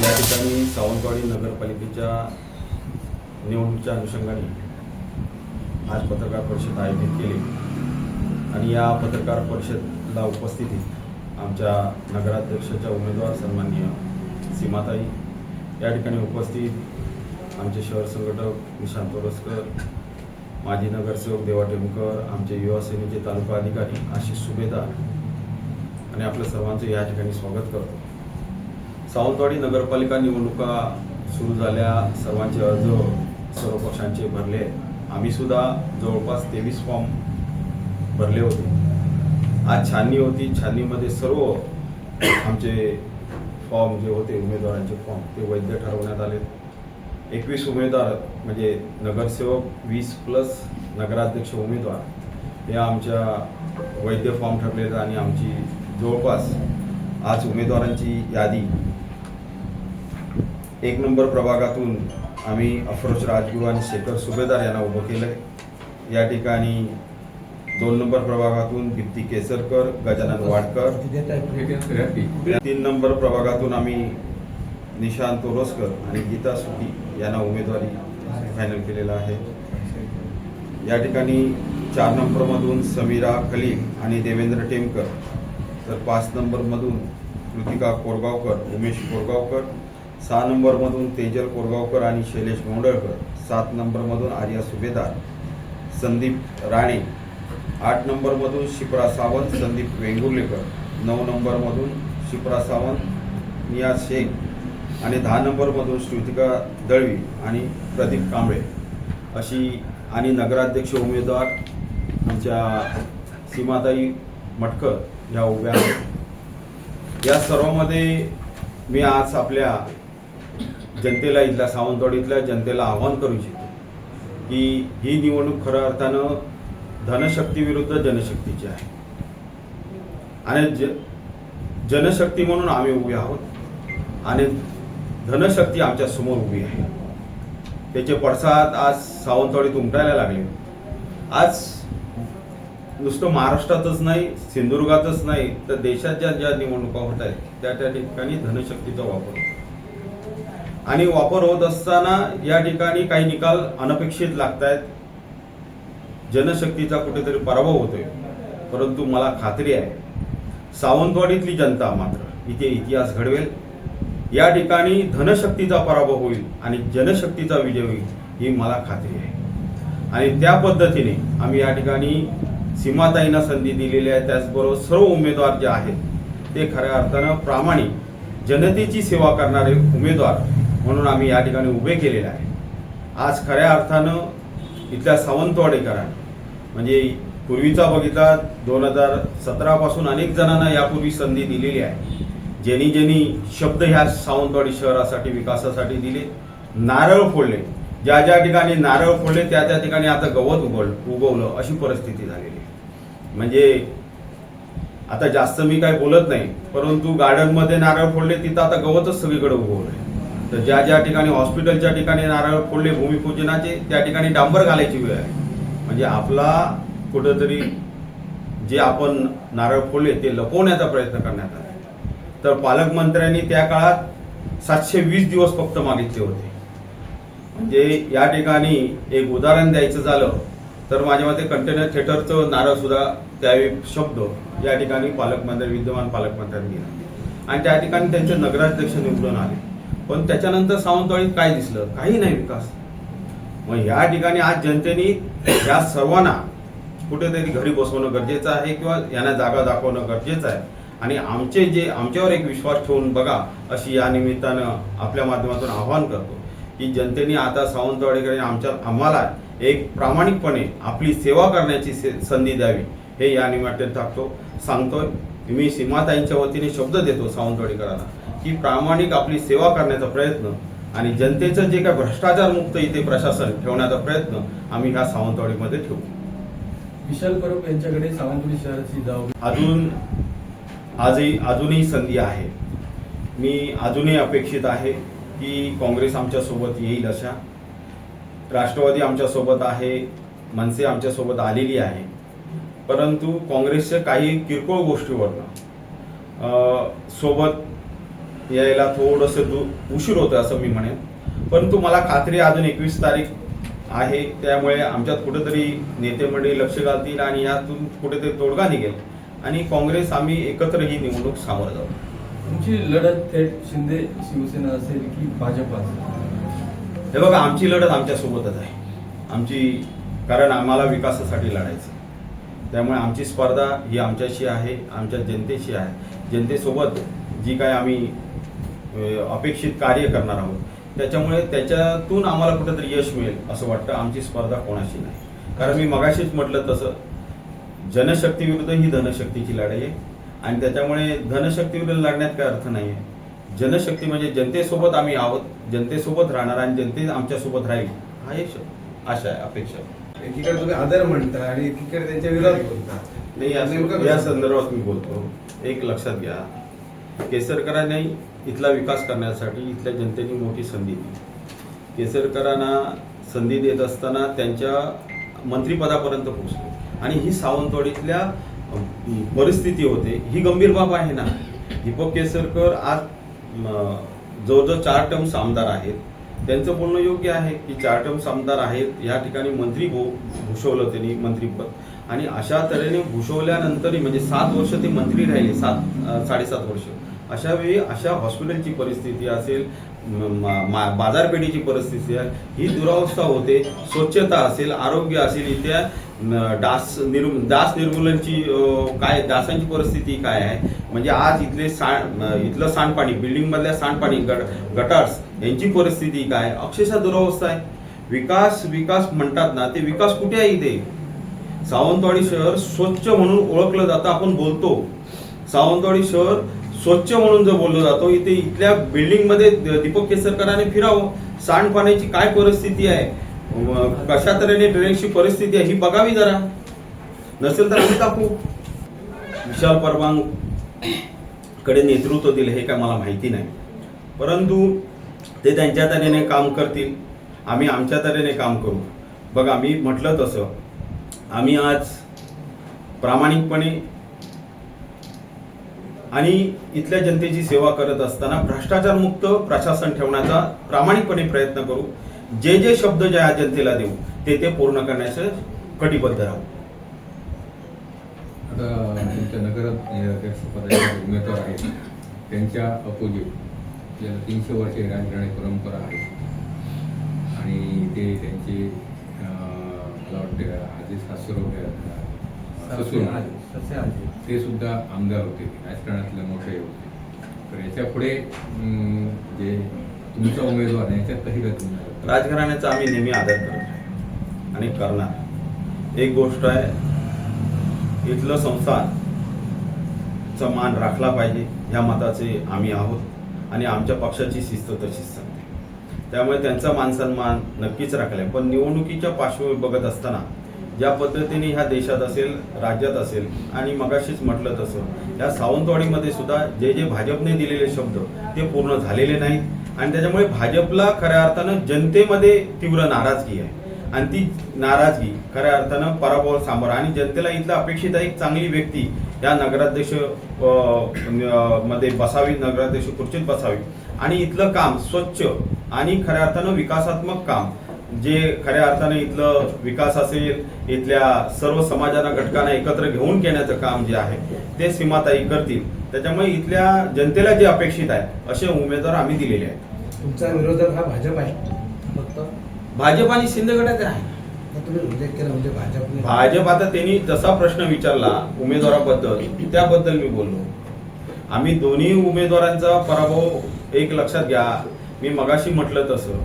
या ठिकाणी सावंतवाडी नगरपालिकेच्या निवडणुकीच्या अनुषंगाने आज पत्रकार परिषद आयोजित केली. आणि या पत्रकार परिषदला उपस्थितीत आमच्या नगराध्यक्षाच्या उमेदवार सन्माननीय सीमाताई या ठिकाणी उपस्थित आमचे शहर संघटक निशांत तोरसकर माजी नगरसेवक देवा टेमकर आमचे युवा सेनेचे तालुका अधिकारी आशिष सुभेदार आणि आपल्या सर्वांचं या ठिकाणी स्वागत करतो. सावंतवाडी नगरपालिका निवडणुका सुरू झाल्या. सर्वांचे अर्ज सर्व पक्षांचे भरले. आम्ही सुद्धा जवळपास तेवीस फॉर्म भरले होते. आज छाननी होती. छाननीमध्ये सर्व आमचे फॉर्म जे होते उमेदवारांचे फॉर्म ते वैध ठरवण्यात आले. एकवीस उमेदवार म्हणजे नगरसेवक वीस प्लस नगराध्यक्ष उमेदवार हे आमच्या वैद्य फॉर्म ठरले आहेत आणि आमची जवळपास आज उमेदवारांची यादी एक नंबर प्रभागातून आम्ही अफरोज राजगुरू आणि शेखर सुभेदार यांना उभं केलं आहे या ठिकाणी दोन नंबर प्रभागातून दीप्ती केसरकर गजानन वाडकर. तीन नंबर प्रभागातून आम्ही निशांत तोरसकर आणि गीता सुटी यांना उमेदवारी फायनल केलेला आहे. या ठिकाणी चार नंबरमधून समीरा खलील आणि देवेंद्र टेमकर तर पाच नंबरमधून कृतिका कोरगावकर उमेश कोरगावकर सहा नंबरमधून तेजल कोरगावकर आणि शैलेश गोंडळकर. सात नंबरमधून आर्या सुभेदार संदीप राणे. आठ नंबरमधून शिप्रा सावंत संदीप वेंगुर्लेकर. नऊ नंबरमधून शिप्रा सावंत नियाज शेख. आणि दहा नंबरमधून श्रुतिका दळवी आणि प्रदीप कांबळे. अशी आणि नगराध्यक्ष उमेदवार आमच्या सीमाताई मटकर ह्या उभ्या आहेत. या सर्वांमध्ये मी आज आपल्या जनतेला इथल्या सावंतवाडीतल्या जनतेला आव्हान करू इच्छितो की ही निवडणूक खऱ्या अर्थानं धनशक्ती विरुद्ध जनशक्तीची आहे. आणि ज जनशक्ती म्हणून आम्ही उभे आहोत आणि धनशक्ती आमच्यासमोर उभी आहे. त्याचे पडसाद आज सावंतवाडीत उमटायला लागले. आज नुसतं महाराष्ट्रातच नाही सिंधुदुर्गातच नाही तर देशात ज्या ज्या निवडणुका होत आहेत त्या त्या ठिकाणी धनशक्तीचा वापर होतो. आणि वापर होत असताना या ठिकाणी काही निकाल अनपेक्षित लागत आहेत जनशक्तीचा कुठेतरी पराभव होतोय. परंतु मला खात्री आहे सावंतवाडीतली जनता मात्र इथे इतिहास घडवेल. या ठिकाणी धनशक्तीचा पराभव होईल आणि जनशक्तीचा विजय होईल ही मला खात्री आहे. आणि त्या पद्धतीने आम्ही या ठिकाणी सीमाताईंना संधी दिलेली आहे. त्याचबरोबर सर्व उमेदवार जे आहेत ते खऱ्या अर्थानं प्रामाणिक जनतेची सेवा करणारे उमेदवार म्हणून आम्ही या ठिकाणी उभे केलेले आहे. आज खऱ्या अर्थानं इथल्या सावंतवाडेकरांनी म्हणजे पूर्वीचा बघितला दोन हजार सतरापासून अनेक जणांना यापूर्वी संधी दिलेली आहे. ज्यांनी ज्यांनी शब्द ह्या सावंतवाडी शहरासाठी विकासासाठी दिले. नारळ फोडले. ज्या ज्या ठिकाणी नारळ फोडले त्या त्या ठिकाणी आता गवत उगवलं उगवलं अशी परिस्थिती झालेली आहे. म्हणजे आता जास्त मी काय बोलत नाही परंतु गार्डनमध्ये नारळ फोडले तिथं आता गवतच सगळीकडे उगवलंय. तर ज्या ज्या ठिकाणी हॉस्पिटलच्या ठिकाणी नारळ फोडले भूमिपूजनाचे त्या ठिकाणी डांबर घालायची वेळ आहे. म्हणजे आपला कुठंतरी जे आपण नारळ फोडले ते लपवण्याचा प्रयत्न करण्यात आला. तर पालकमंत्र्यांनी त्या काळात सातशे वीस दिवस फक्त मागितले होते. म्हणजे या ठिकाणी एक उदाहरण द्यायचं झालं तर माझ्या मते कंटेनर थिएटरचं नारळ सुद्धा त्यावेळी शब्द या ठिकाणी पालकमंत्री विद्यमान पालकमंत्र्यांनी दिला. आणि त्या ठिकाणी त्यांचे नगराध्यक्ष निवडून आले. पण त्याच्यानंतर सावंतवाडीत काय दिसलं? काही नाही विकास. मग या ठिकाणी आज जनतेने या सर्वांना कुठेतरी घरी बसवणं गरजेचं आहे किंवा यांना जागा दाखवणं गरजेचं आहे. आणि आमचे जे आमच्यावर एक विश्वास ठेवून बघा अशी या निमित्तानं आपल्या माध्यमातून आवाहन करतो की जनतेने आता सावंतवाडीकडे आमच्या आम्हाला एक प्रामाणिकपणे आपली सेवा करण्याची से- संधी द्यावी. हे या निमित्ताने टाकतो सांगतोय. मी सीमाताईंच्या वतीने शब्द देतो सावंतवाडीकरांना. की प्रामाणिक आपली सेवा करण्याचा प्रयत्न आणि जनतेचं जे काय भ्रष्टाचार मुक्त इथे प्रशासन ठेवण्याचा प्रयत्न आम्ही ह्या सावंतवाडीमध्ये ठेवू. विशाल परब यांच्याकडे सावंतवाडी शहराची जबाबदारी अजून आजही अजूनही संधी आहे. मी अजूनही अपेक्षित आहे की काँग्रेस आमच्यासोबत येईल अशा. राष्ट्रवादी आमच्यासोबत आहे मनसे आमच्यासोबत आलेली आहे. परंतु काँग्रेसच्या काही किरकोळ गोष्टीवरनं सोबत यायला थोडंसं दु उशीर होतं असं मी म्हणेन. परंतु मला खात्री अजून एकवीस तारीख आहे. त्यामुळे आमच्यात कुठेतरी नेते मंडळी लक्ष घालतील आणि यातून कुठेतरी तोडगा निघेल. आणि काँग्रेस आम्ही एकत्र ही निवडणूक सामोरं जाऊ. तुमची लढत थेट शिंदे शिवसेना असेल की भाजप असेल? हे बघा आमची लढत आमच्या सोबतच आहे. आमची कारण आम्हाला विकासासाठी लढायचं त्यामुळे आमची स्पर्धा ही आमच्याशी आहे आमच्या जनतेशी आहे. जनतेसोबत जी काय आम्ही अपेक्षित कार्य करणार आहोत. त्याच्यामुळे त्याच्यातून आम्हाला कुठेतरी यश मिळेल असं वाटतं. आमची स्पर्धा कोणाशी नाही. कारण मी मगाशीच म्हटलं तसं जनशक्ती विरुद्ध ही धनशक्तीची लढाई आहे. आणि त्याच्यामुळे धनशक्ती विरुद्ध लढण्यात काय अर्थ नाही आहे जनशक्ती म्हणजे जनतेसोबत आम्ही आहोत जनतेसोबत राहणार आणि जनते आमच्यासोबत राहील हा एक आशा आहे अपेक्षा. एकीकडे तुम्ही आदर म्हणता आणि एकीकडे त्यांच्या विरोधात बोलता. नाही या-? संदर्भात मी बोलतो. एक लक्षात घ्या. केसरकरांनी इथला विकास करण्यासाठी इथल्या जनतेने मोठी संधी दिली. केसरकरांना संधी देत असताना त्यांच्या मंत्रिपदापर्यंत पोहोचले. आणि ही सावंतवाडीतल्या परिस्थिती होते. ही गंभीर बाब आहे ना? दीपक केसरकर आज जवळजवळ चार टर्म्स आमदार आहेत. त्यांचं बोलणं योग्य आहे की चार टर्म्स आमदार आहेत या ठिकाणी मंत्री भू भूषवलं त्यांनी मंत्रीपद. आणि अशा तऱ्हेने भूषवल्यानंतरही म्हणजे सात वर्ष ते मंत्री राहिले सात साडेसात वर्ष. अशा वेळी अशा हॉस्पिटलची परिस्थिती असेल बाजारपेठेची परिस्थिती आहे ही दुरावस्था होते स्वच्छता असेल आरोग्य असेल इथे डास निर् डास निर्मूलनची काय डासांची परिस्थिती काय आहे? म्हणजे आज इथले सांड इथलं सांडपाणी बिल्डिंग मधल्या सांडपाणी गट गटार्स यांची परिस्थिती काय? अक्षरशः दुरावस्था आहे. विकास विकास म्हणतात ना ते विकास कुठे आहे इथे? सावंतवाडी शहर स्वच्छ म्हणून ओळखलं जातं आपण बोलतो. सावंतवाडी शहर स्वच्छ म्हणून जो बोललो जातो इथे इथल्या बिल्डिंगमध्ये द- दीपक केसरकरांनी फिरावं. सांडपाण्याची काय परिस्थिती आहे? कशा तऱ्हेने ड्रेनेजची परिस्थिती आहे ही बघावी जरा. नसेल तर आम्ही टाकू. विशाल परवांगकडे नेतृत्व दिलं हे काय मला माहिती नाही. परंतु ते त्यांच्या तऱ्हेने काम करतील. आम्ही आमच्या तऱ्हेने काम करू. बघा मी म्हटलं तसं. आम्ही आज प्रामाणिकपणे आणि इथल्या जनतेची सेवा करत असताना भ्रष्टाचार मुक्त प्रशासन ठेवण्याचा प्रामाणिकपणे प्रयत्न करू जे जे शब्द ज्या जनतेला देऊ ते ते पूर्ण करण्याचं कटिबद्ध राहू. आता तुमच्या नगर पदाचे उमेदवार आहेत. त्यांच्या अपोजिट तीनशे वर्षे राजघराणे परंपरा आहे. आणि ते त्यांचे मला वाटते आजी सासरो ससून तसे आहे ते सुद्धा आमदार होते राजकारणातले मोठे होते. तर याच्यापुढे जे तुमचा उमेदवार आहे याच्यात काही तुम्ही राजघराण्याचा आम्ही नेहमी आदर करत आणि करणार. एक गोष्ट आहे इथलं संस्थान चा मान राखला पाहिजे ह्या मताचे आम्ही आहोत आणि आमच्या पक्षाची शिस्त तशीच सांगते. त्यामुळे त्यांचा मान सन्मान नक्कीच राखलाय पण निवडणुकीच्या पार्श्वभूमी बघत असताना ज्या पद्धतीने ह्या देशात असेल राज्यात असेल आणि मगाशीच म्हटलं तसं या सावंतवाडीमध्ये सुद्धा जे जे भाजपने दिलेले शब्द ते पूर्ण झालेले नाहीत. आणि त्याच्यामुळे भाजपला खऱ्या अर्थानं जनतेमध्ये तीव्र नाराजगी आहे. आणि ती नाराजगी खऱ्या अर्थानं पराभव सामोर आणि जनतेला इथलं अपेक्षित आहे एक चांगली व्यक्ती या नगराध्यक्षमध्ये बसावी नगराध्यक्ष खुर्चीत बसावी. आणि इथलं काम स्वच्छ आणि खऱ्या अर्थानं विकासात्मक काम जे खऱ्या अर्थानं इथलं विकास असेल इथल्या सर्व समाजांना घटकांना एकत्र घेऊन घेण्याचं काम जे आहे ते सीमाताई करतील. त्याच्यामुळे इथल्या जनतेला जे अपेक्षित आहे असे उमेदवार आम्ही दिलेले आहेत. तुमचा विरोधक हा भाजप आहे. फक्त? भाजप आणि शिंदे गटाचे आहे. म्हणजे भाजपने भाजप आता त्यांनी जसा प्रश्न विचारला उमेदवाराबद्दल त्याबद्दल मी बोललो. आम्ही दोन्ही उमेदवारांचा पराभव एक लक्षात घ्या. मी मगाशी म्हटलं तसं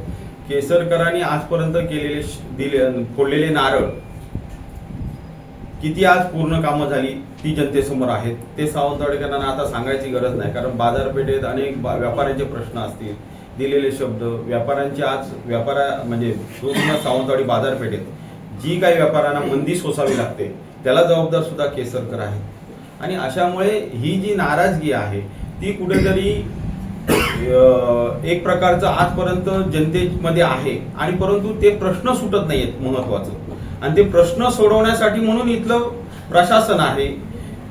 केसरकरांनी आजपर्यंत केलेले दिले फोडलेले नारळ. किती आज पूर्ण कामं झाली ती जनतेसमोर आहेत. ते सावंतवाडीकरांना आता सांगायची गरज नाही कारण बाजारपेठेत अनेक बा- व्यापाऱ्यांचे प्रश्न असतील. दिलेले शब्द व्यापाऱ्यांचे आज व्यापारा म्हणजे पूर्ण सावंतवाडी बाजारपेठेत जी काही व्यापाऱ्यांना मंदी सोसावी लागते त्याला जबाबदार सुद्धा केसरकर आहे आणि अशामुळे ही जी नाराजगी आहे ती कुठेतरी एक प्रकारचं आजपर्यंत जनतेमध्ये आहे. आणि परंतु ते प्रश्न सुटत नाहीयेत महत्वाचं. आणि ते प्रश्न सोडवण्यासाठी म्हणून इथलं प्रशासन आहे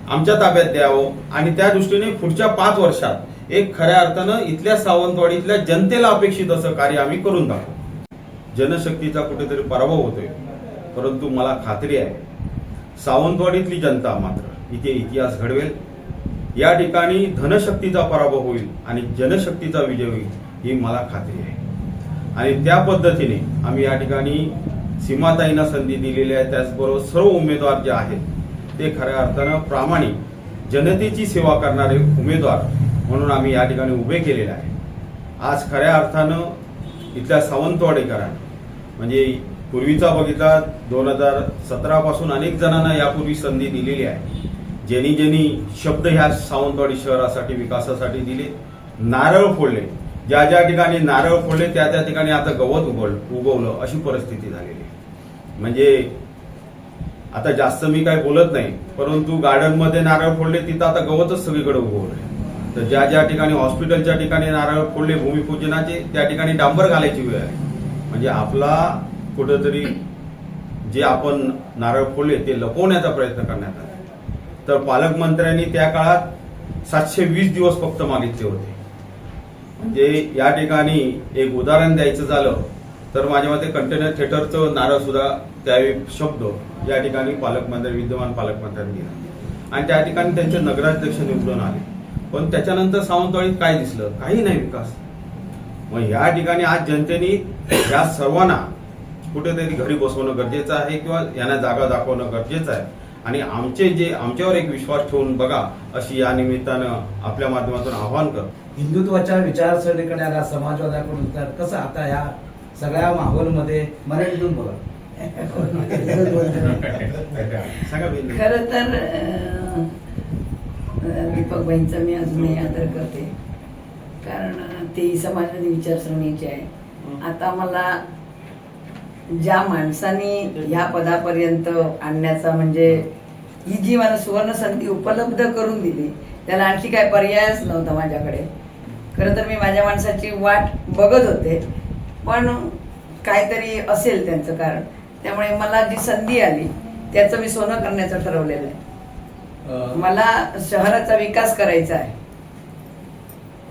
आमच्या ताब्यात द्यावं. आणि त्या दृष्टीने पुढच्या पाच वर्षात एक खऱ्या अर्थानं इथल्या सावंतवाडीतल्या जनतेला अपेक्षित असं कार्य आम्ही करून दाखवू. जनशक्तीचा कुठेतरी पराभव होतोय. परंतु मला खात्री आहे सावंतवाडीतली जनता मात्र इथे इतिहास घडवेल. या ठिकाणी धनशक्तीचा पराभव होईल आणि जनशक्तीचा विजय होईल ही मला खात्री आहे. आणि त्या पद्धतीने आम्ही या ठिकाणी सीमाताईंना संधी दिलेली आहे. त्याचबरोबर सर्व उमेदवार जे आहेत ते खऱ्या अर्थानं प्रामाणिक जनतेची सेवा करणारे उमेदवार म्हणून आम्ही या ठिकाणी उभे केलेले आहे. आज खऱ्या अर्थानं इथल्या सावंतवाडीकरांना म्हणजे पूर्वीचा बघितला दोन हजार सतरापासून अनेक जणांना यापूर्वी संधी दिलेली आहे. ज्यांनी ज्यांनी शब्द ह्या सावंतवाडी शहरासाठी विकासासाठी दिले नारळ फोडले. ज्या ज्या ठिकाणी नारळ फोडले त्या त्या ठिकाणी आता गवत उगवलं उगवलं अशी परिस्थिती झालेली आहे. म्हणजे आता जास्त मी काय बोलत नाही परंतु गार्डनमध्ये नारळ फोडले तिथं आता गवतच सगळीकडे उगवलंय तर ज्या ज्या ठिकाणी हॉस्पिटलच्या ठिकाणी नारळ फोडले भूमिपूजनाचे त्या ठिकाणी डांबर घालायची वेळ आहे. म्हणजे आपला कुठंतरी जे आपण नारळ फोडले ते लपवण्याचा प्रयत्न करण्यात आला. तर पालकमंत्र्यांनी त्या काळात सातशे वीस दिवस फक्त मागितले होते. म्हणजे या ठिकाणी एक उदाहरण द्यायचं झालं तर माझ्या मते कंटेनर थिएटरचं नारळ सुद्धा त्यावेळी शब्द या ठिकाणी पालकमंत्री विद्यमान पालकमंत्र्यांनी दिला. आणि त्या ठिकाणी त्यांचे नगराध्यक्ष निवडून आले. पण त्याच्यानंतर सावंतवाडीत काय दिसलं? काही नाही विकास. मग या ठिकाणी आज जनतेने या सर्वांना कुठेतरी घरी बसवणं गरजेचं आहे किंवा यांना जागा दाखवणं गरजेचं आहे. आणि आमचे जे आमच्यावर एक विश्वास ठेवून बघा अशी या निमित्तानं आपल्या माध्यमातून आव्हान कर. हिंदुत्वाच्या विचारसरणीकडे आला समाजवादाकडून तर कसं आता ह्या सगळ्या माहोलमध्ये मराठीतून बेन. खर तर दीपक भाईंचा मी अजूनही आदर करते. कारण तेही समाजवादी विचारसरणीचे आहे आता मला ज्या माणसाने ह्या पदापर्यंत आणण्याचा म्हणजे ही जी मला सुवर्ण संधी उपलब्ध करून दिली त्याला आणखी काय पर्यायच नव्हता माझ्याकडे. खरं तर मी माझ्या माणसाची वाट बघत होते पण काहीतरी असेल त्यांचं कारण. त्यामुळे मला जी संधी आली त्याचं मी सोनं करण्याचं ठरवलेलं आहे. मला शहराचा विकास करायचा आहे.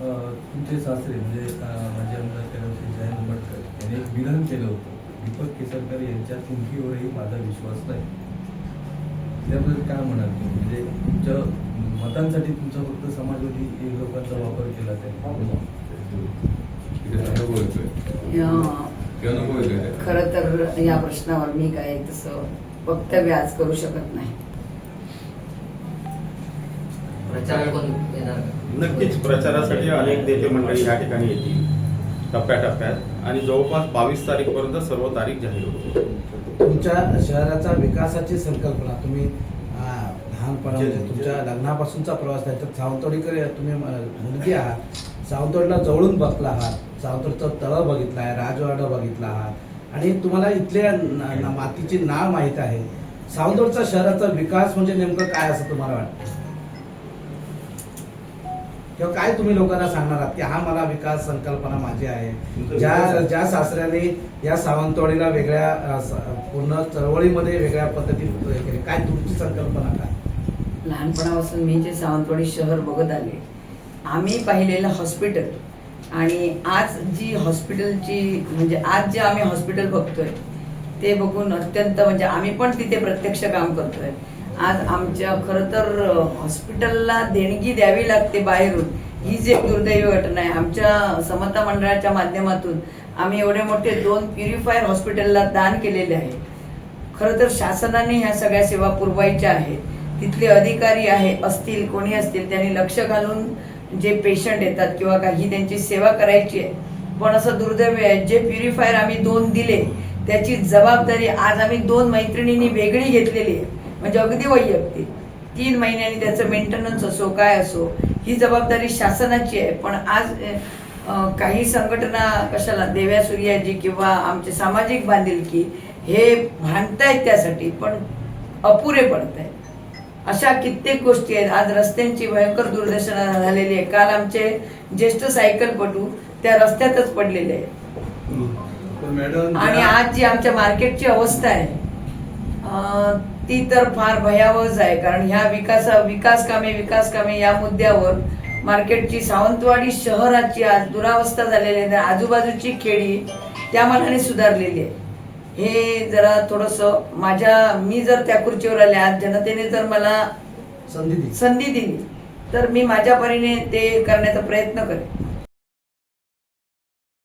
तुमचे सासरे म्हणजे कैलासजी जयंत उंबरकर यांनी एक विधान केलं होतं. दीपक केसरकर यांच्या कुंकीवरही माझा विश्वास नाही. त्याबद्दल काय म्हणाल तुम्ही? म्हणजे तुमच्या मतांसाठी तुमचा फक्त समाजवादी लोकांचा वापर केला त्याचा. खरं तर या प्रश्नावर मी काय तसं वक्तव्य आज करू शकत नाही. प्रचार पण येणार का? नक्कीच प्रचारासाठी अनेक नेते मंडळी या ठिकाणी येतील टप्प्याटप्प्यात. आणि जवळपास बावीस तारीख पर्यंत सर्व तारीख जाहीर होतील तुमच्या शहराचा विकासाची संकल्पना. तुम्ही लहानपणा तुमच्या लग्नापासूनचा प्रवास त्याच्यात सावंतवाडीकडे तुम्ही मुलगी आहात. सावंतवाडीला जवळून बघला आहात. सावंतवाडीचं तळ बघितला आहे राजवाडा बघितला आहात. आणि तुम्हाला इथल्या मातीची नाळ माहीत आहे. सावंतवाडीचा शहराचा विकास म्हणजे नेमकं काय असं तुम्हाला वाटतं? किंवा काय तुम्ही लोकांना सांगणार आहात की हा मला विकास संकल्पना माझी आहे. ज्या ज्या सासऱ्याने या सावंतवाडीला वेगळ्या पूर्ण चळवळीमध्ये वेगळ्या पद्धतीने केले. काय तुमची संकल्पना काय? लहानपणापासून मी जे सावंतवाडी शहर बघत आले. आम्ही पाहिलेलं हॉस्पिटल आणि आज जी हॉस्पिटलची म्हणजे आज जे आम्ही हॉस्पिटल बघतोय ते बघून अत्यंत म्हणजे आम्ही पण तिथे प्रत्यक्ष काम करतोय. आज आमच्या खरं तर हॉस्पिटलला देणगी द्यावी लागते बाहेरून. ही जी एक दुर्दैवी घटना आहे आमच्या समता मंडळाच्या माध्यमातून आम्ही एवढे मोठे दोन प्युरिफायर हॉस्पिटलला दान केलेले आहे. खरं तर शासनाने ह्या सगळ्या सेवा पुरवायच्या आहेत. तिथले अधिकारी आहे असतील कोणी असतील त्यांनी लक्ष घालून जे पेशंट येतात किंवा काही त्यांची सेवा करायची आहे. पण असं दुर्दैव आहे जे प्युरिफायर आम्ही दोन दिले त्याची जबाबदारी आज आम्ही दोन मैत्रिणींनी वेगळी घेतलेली आहे. म्हणजे अगदी वैयक्तिक. तीन महिन्यांनी त्याचं मेंटेनन्स असो काय असो ही जबाबदारी शासनाची आहे. पण आज काही संघटना कशाला देव्या सूर्याजी किंवा आमचे सामाजिक बांधिलकी हे भांडतायत त्यासाठी पण अपुरे पडत आहेत अशा कित्येक गोष्टी आहेत. आज रस्त्यांची भयंकर दुर्दशा झालेली आहे. काल आमचे ज्येष्ठ सायकलपटू त्या रस्त्यातच पडलेले आहेत. मॅडम आणि आज जी आमच्या मार्केटची अवस्था आहे ती तर फार भयावहच आहे. कारण ह्या विकास विकास कामे विकास कामे या मुद्द्यावर मार्केटची सावंतवाडी शहराची आज दुरावस्था झालेली आहे. आजूबाजूची खेडी त्या मानाने सुधारलेली आहे. हे जरा थोडस माझ्या मी जर त्या खुर्चीवर आले आज जनतेने जर मला संधी दिली. संधी दिली तर मी माझ्या परीने ते करण्याचा प्रयत्न करेन.